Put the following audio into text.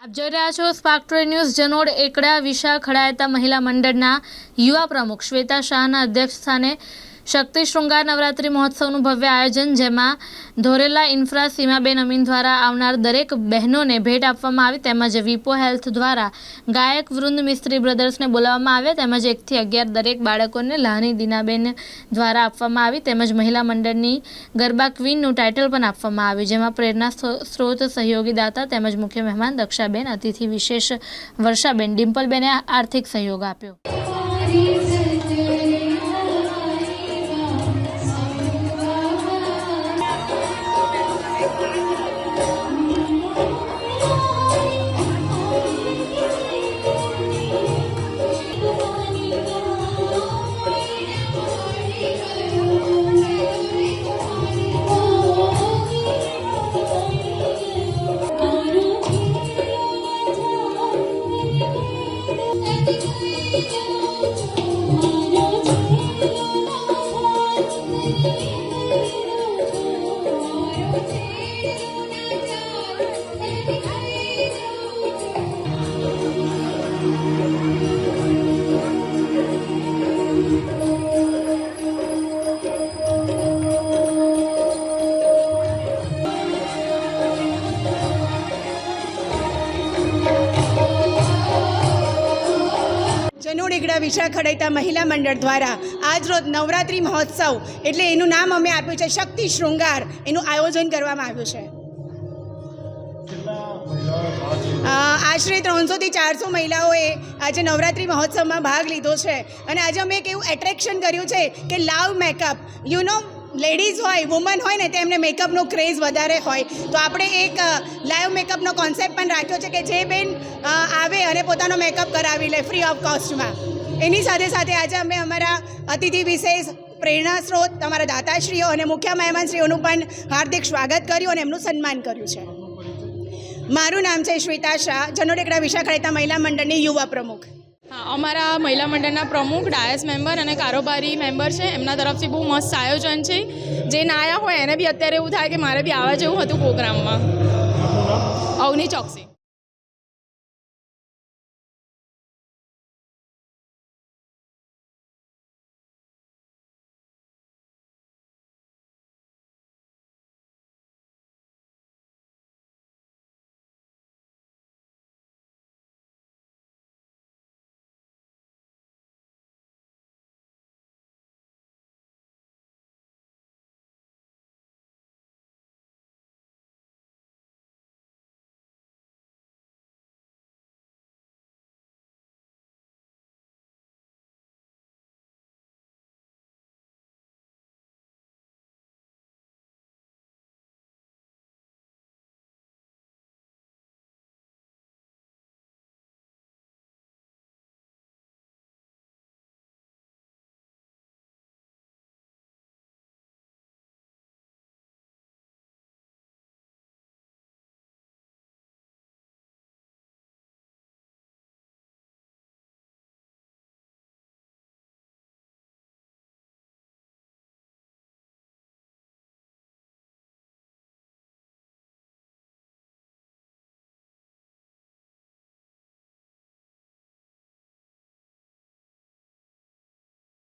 આપ જોઈ રહ્યા છો સ્પાર્ક ન્યૂઝ જનોડ એકડા વિશા ખડાયતા મહિલા મંડળના યુવા પ્રમુખ શ્વેતા શાહના અધ્યક્ષ સ્થાને શક્તિ શૃંગાર નવરાત્રિ મહોત્સવનું ભવ્ય આયોજન, જેમાં ધોરેલા ઇન્ફ્રા સીમાબેન અમીન દ્વારા આવનાર દરેક બહેનોને ભેટ આપવામાં આવી, તેમજ વિપો હેલ્થ દ્વારા ગાયક, વૃંદ, મિસ્ત્રી બ્રદર્સને બોલાવવામાં આવ્યા, તેમજ એકથી અગિયાર દરેક બાળકોને લાહની દીનાબેન દ્વારા આપવામાં આવી, તેમજ મહિલા મંડળની ગરબા ક્વીનનું ટાઇટલ પણ આપવામાં આવ્યું, જેમાં પ્રેરણા સ્ત્રોત સહયોગી દાતા તેમજ મુખ્ય મહેમાન દક્ષાબેન, અતિથિ વિશેષ વર્ષાબેન, ડિમ્પલબેને આર્થિક સહયોગ આપ્યો. Thank you. જનોડીગડા વિશા ખડૈતા મહિલા મંડળ દ્વારા આજરોજ નવરાત્રિ મહોત્સવ એટલે એનું નામ અમે આપ્યું છે શક્તિ શૃંગાર. એનું આયોજન કરવામાં આવ્યું છે. આશરે ત્રણસોથી ચારસો મહિલાઓએ આજે નવરાત્રિ મહોત્સવમાં ભાગ લીધો છે. અને આજે અમે એક એવું એટ્રેક્શન કર્યું છે કે લાવ મેકઅપ યુ નો લેડીઝ હોય વુમન હોય ને તેમને મેકઅપનો ક્રેઝ વધારે હોય. તો આપણે એક લાઈવ મેકઅપનો કોન્સેપ્ટ પણ રાખ્યો છે કે જે બેન આવે અને પોતાનો મેકઅપ કરાવી લે ફ્રી ઓફ કોસ્ટમાં એની સાથે સાથે આજે અમે અમારા અતિથિ વિશેષ પ્રેરણા સ્ત્રોત તમારા દાતાશ્રીઓ અને મુખ્ય મહેમાનશ્રીઓનું પણ હાર્દિક સ્વાગત કર્યું અને એમનું સન્માન કર્યું છે. મારું નામ છે શ્વેતા શાહ જનોડેકડા વિશાખાડિતા મહિલા મંડળની યુવા પ્રમુખ. અમારા મહિલા મંડળના પ્રમુખ ડાયસ મેમ્બર અને કારોબારી મેમ્બર છે. એમના તરફથી બહુ મસ્ત આયોજન છે. જે ના આવ્યા હોય એને બી અત્યારે એવું થાય કે મારે બી આવવા જેવું હતું પ્રોગ્રામમાં. અવની ચોકસી.